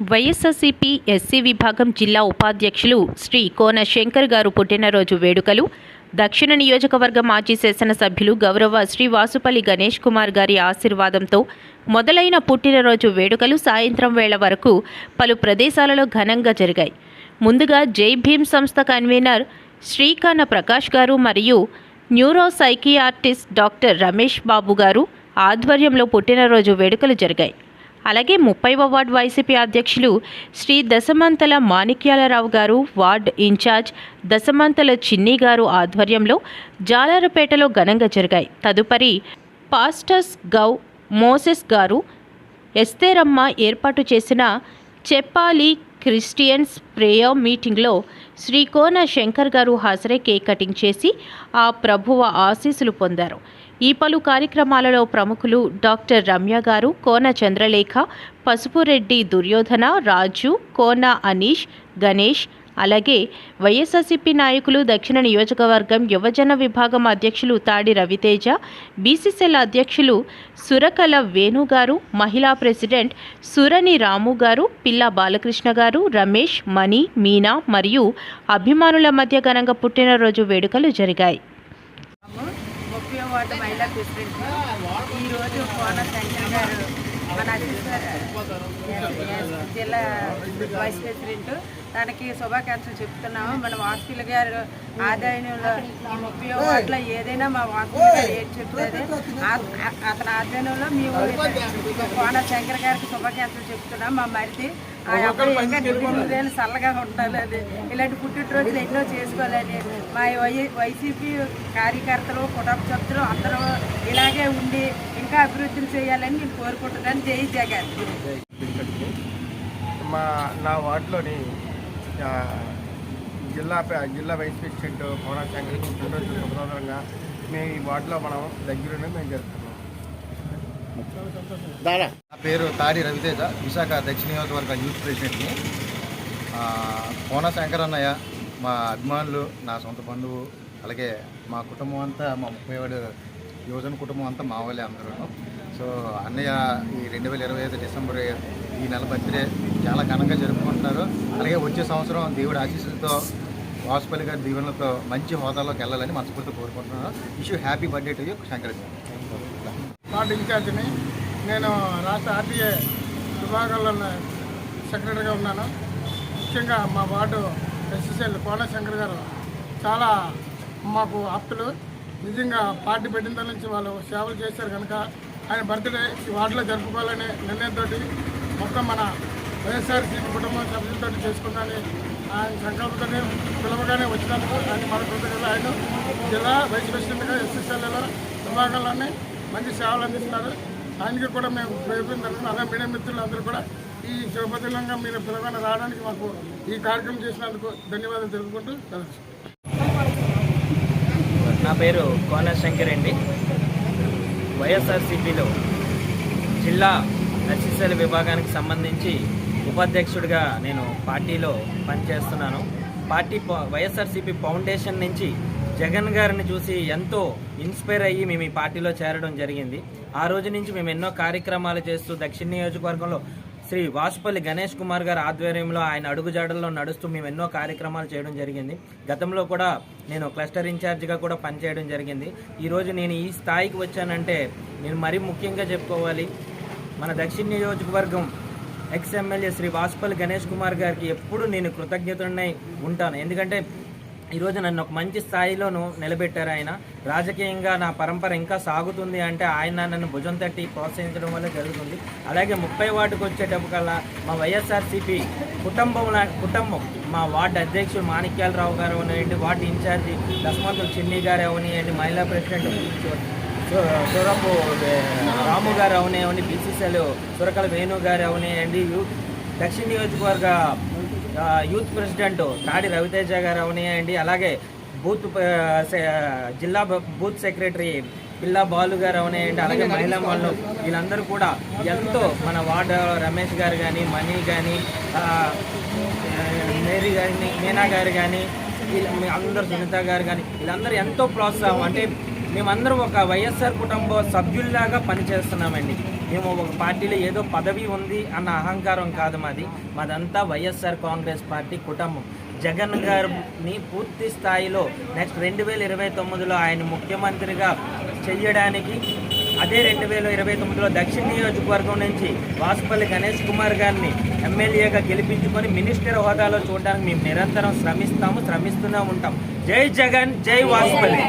YSRCP SC విభాగం జిల్లా ఉపాధ్యక్షులు శ్రీ కోన శంకర్ గారు పుట్టినరోజు వేడుకలు. దక్షిణ నియోజకవర్గ మాజీ శాసనసభ్యులు గౌరవ శ్రీ వాసుపల్లి గణేష్ కుమార్ గారి ఆశీర్వాదంతో మొదలైన పుట్టినరోజు వేడుకలు సాయంత్రం వేళ వరకు పలు ప్రదేశాలలో ఘనంగా జరిగాయి. ముందుగా జై భీమ్ సంస్థ కన్వీనర్ శ్రీకాన ప్రకాష్ గారు మరియు neuro psychiatrist doctor Ramesh Babu గారు ఆధ్వర్యంలో పుట్టినరోజు వేడుకలు జరిగాయి. అలాగే ముప్పైవ వార్డ్ వైసీపీ అధ్యక్షులు శ్రీ దశమంతల మాణిక్యాలరావు గారు వార్డ్ ఇన్ఛార్జ్ దశమంతల చిన్ని గారు ఆధ్వర్యంలో జాలారపేటలో ఘనంగా జరిగాయి. తదుపరి పాస్టర్స్ గౌ మోసెస్ గారు ఎస్తేరమ్మ ఏర్పాటు చేసిన చెప్పాలి క్రిస్టియన్స్ ప్రేయర్ మీటింగ్లో శ్రీ కోన శంకర్ గారు హాజరై కేక్ కటింగ్ చేసి ఆ ప్రభువ ఆశీస్సులు పొందారు. ఈ పలు కార్యక్రమాలలో ప్రముఖులు డాక్టర్ రమ్య గారు కోన చంద్రలేఖ పసుపురెడ్డి దుర్యోధన రాజు కోన అనీష్ గణేష్ అలాగే వైఎస్ఆర్సీపీ నాయకులు దక్షిణ నియోజకవర్గం యువజన విభాగం అధ్యక్షులు తాడి రవితేజ బీసీసీఎల్ అధ్యక్షులు సురకల వేణు గారు మహిళా ప్రెసిడెంట్ సురని రాము గారు పిల్ల బాలకృష్ణ గారు రమేష్ మణి మీనా మరియు అభిమానుల మధ్య ఘనంగా పుట్టినరోజు వేడుకలు జరిగాయి. ముప్పై వార్డు మహిళా ప్రెసిడెంట్ ఈరోజు కోన శంకర్ గారు మన జిల్లా వైస్ ప్రెసిడెంట్ తనకి శుభాకాంక్షలు చెప్తున్నాము. మన వాసుపల్లి గారు ఆదాయంలో ఈ ముప్పై వార్డులో ఏదైనా మా వాసుపల్లి గారు ఏది చెప్తుంది ఆ- అతని ఆధ్వర్యంలో మేము కోన శంకర్ గారికి శుభాకాంక్షలు చెప్తున్నాం మా మరిది ఆ అబ్బాయి ఇంకా నూరేళ్ళు చల్లగా ఉండాలని ఇలాంటి పుట్టినరోజులు ఎన్నో చేసుకోవాలని మా వై వైసీపీ కార్యకర్తలు కుటుంబ సభ్యులు అందరూ ఇలాగే ఉండి ఇంకా అభివృద్ధిని చేయాలని నేను కోరుకుంటున్నాను. జై జగన్. మా నా వార్డులోని జిల్లా జిల్లా వైస్ ప్రెసిడెంట్ కోనా శంకర్ పుట్టినరోజు మేము ఈ వార్డులో మనం దగ్గరనే మేము జరుపుతున్నాం నా పేరు తాడి రవితేజ విశాఖ దక్షిణ నియోజకవర్గ యూత్ ప్రెసిడెంట్ని. కోన శంకర్ అన్నయ్య మా అభిమానులు నా సొంత బంధువు అలాగే మా కుటుంబం అంతా మా ముప్పై ఏడు యువజన కుటుంబం అంతా మా వాళ్ళే అందరూ. సో అన్నయ్య ఈ రెండు వేల ఇరవై ఐదు డిసెంబర్ ఈ నెల బర్త్డే చాలా ఘనంగా జరుపుకుంటున్నారు. అలాగే వచ్చే సంవత్సరం దేవుడి ఆశీస్సులతో వాసుపల్లి గారి దీవెనలతో మంచి హోదాలోకి వెళ్ళాలని మనస్ఫూర్తి కోరుకుంటున్నాను. Issue happy birthday to you Shankar ward ఇన్ఛార్జిని నేను రాష్ట్ర ఆర్టీఏ విభాగంలో సెక్రటరీగా ఉన్నాను. ముఖ్యంగా మా వార్డు ఎస్ఎస్ఎల్ కోనశంకర్ గారు చాలా మాకు ఆప్తులు. నిజంగా పార్టీ పెట్టిన నుంచి వాళ్ళు సేవలు చేశారు కనుక ఆయన బర్త్డే ఈ వార్డులో జరుపుకోవాలనే నిర్ణయంతో మొత్తం మన వైఎస్ఆర్సీపీ కుటుంబ సభ్యులతో చేసుకుందని ఆయన సంకల్పంతో పిలవగానే వచ్చినందుకు ఆయన మన కృతజ్ఞతలు. ఆయన జిల్లా వైస్ ప్రెసిడెంట్గా ఎస్ఎస్ఎల్ఏలో విభాగంలోనే మంచి సేవలు అందిస్తున్నారు. ఆయనకి కూడా మేము ప్రయత్నం జరుగుతున్నాం అలా మీడియా మిత్రులు అందరూ కూడా ఈ శుభదినంగా మీరు పిలవగానే రావడానికి మాకు ఈ కార్యక్రమం చేసినందుకు ధన్యవాదాలు తెలుపుకుంటూ సెలవు నా పేరు కోన శంకర్ అండి. వైఎస్ఆర్సీపీలో జిల్లా ఎస్ఎస్ఎల్ విభాగానికి సంబంధించి ఉపాధ్యక్షుడిగా నేను పార్టీలో పనిచేస్తున్నాను. పార్టీ ప- వైఎస్ఆర్సీపీ ఫౌండేషన్ నుంచి జగన్ గారిని చూసి ఎంతో ఇన్స్పైర్ అయ్యి మేము ఈ పార్టీలో చేరడం జరిగింది. ఆ రోజు నుంచి మేము ఎన్నో కార్యక్రమాలు చేస్తూ దక్షిణ నియోజకవర్గంలో శ్రీ వాసుపల్లి గణేష్ కుమార్ గారి ఆధ్వర్యంలో ఆయన అడుగుజాడల్లో నడుస్తూ మేము ఎన్నో కార్యక్రమాలు చేయడం జరిగింది. గతంలో కూడా నేను క్లస్టర్ ఇన్ఛార్జిగా కూడా పనిచేయడం జరిగింది. ఈరోజు నేను ఈ స్థాయికి వచ్చానంటే నేను మరీ ముఖ్యంగా చెప్పుకోవాలి. మన దక్షిణ నియోజకవర్గం ఎక్స్ ఎమ్మెల్యే శ్రీ వాసుపల్లి గణేష్ కుమార్ గారికి ఎప్పుడు నేను కృతజ్ఞతనై ఉంటాను. ఎందుకంటే ఈరోజు నన్ను ఒక మంచి స్థాయిలోను నిలబెట్టారు ఆయన. రాజకీయంగా నా పరంపర ఇంకా సాగుతుంది అంటే ఆయన నన్ను భుజం తట్టి ప్రోత్సహించడం వల్ల జరుగుతుంది. అలాగే ముప్పై వార్డుకు వచ్చేటప్పటికల్లా మా వైఎస్ఆర్సీపీ కుటుంబం కుటుంబం మా వార్డు అధ్యక్షుడు మాణిక్యాలరావు గారు అవనివ్వండి వార్డు ఇన్ఛార్జి దశమంతులు చిన్ని గారు అవనివ్వండి మహిళా ప్రెసిడెంట్ సురపు రాము గారు అవనివ్వండి బీసీసీఎల్ సురకల వేణు గారు అవనివ్వండి యూత్ దక్షిణ నియోజకవర్గ యూత్ ప్రెసిడెంట్ తాడి రవితేజ గారు అవనివ్వండి అలాగే బూత్ జిల్లా బూత్ సెక్రటరీ పిల్లా బాలు గారు అవనివ్వండి అలాగే మహిళా వాళ్ళు వీళ్ళందరూ కూడా ఎంతో మన వార్డు రమేష్ గారు కానీ మణి కానీ మేరీ గారిని మీనా గారు కానీ వీళ్ళ అందరు సునీత గారు కానీ వీళ్ళందరూ ఎంతో ప్రోత్సాహం అంటే మేమందరం ఒక వైఎస్ఆర్ కుటుంబ సభ్యుల్లాగా పనిచేస్తున్నామండి. మేము ఒక పార్టీలో ఏదో పదవి ఉంది అన్న అహంకారం కాదు మాది. మాదంతా వైఎస్ఆర్ కాంగ్రెస్ పార్టీ కుటుంబం. జగన్ గారిని పూర్తి స్థాయిలో నెక్స్ట్ రెండు వేల ఇరవై తొమ్మిదిలో ఆయన ముఖ్యమంత్రిగా చెయ్యడానికి అదే రెండు వేల ఇరవై తొమ్మిదిలో దక్షిణ నియోజకవర్గం నుంచి వాసుపల్లి గణేష్ కుమార్ గారిని ఎమ్మెల్యేగా గెలిపించుకొని మినిస్టర్ హోదాలో చూడడానికి మేము నిరంతరం శ్రమిస్తాము శ్రమిస్తూనే ఉంటాం. జై జగన్ జై వాసుపల్లి.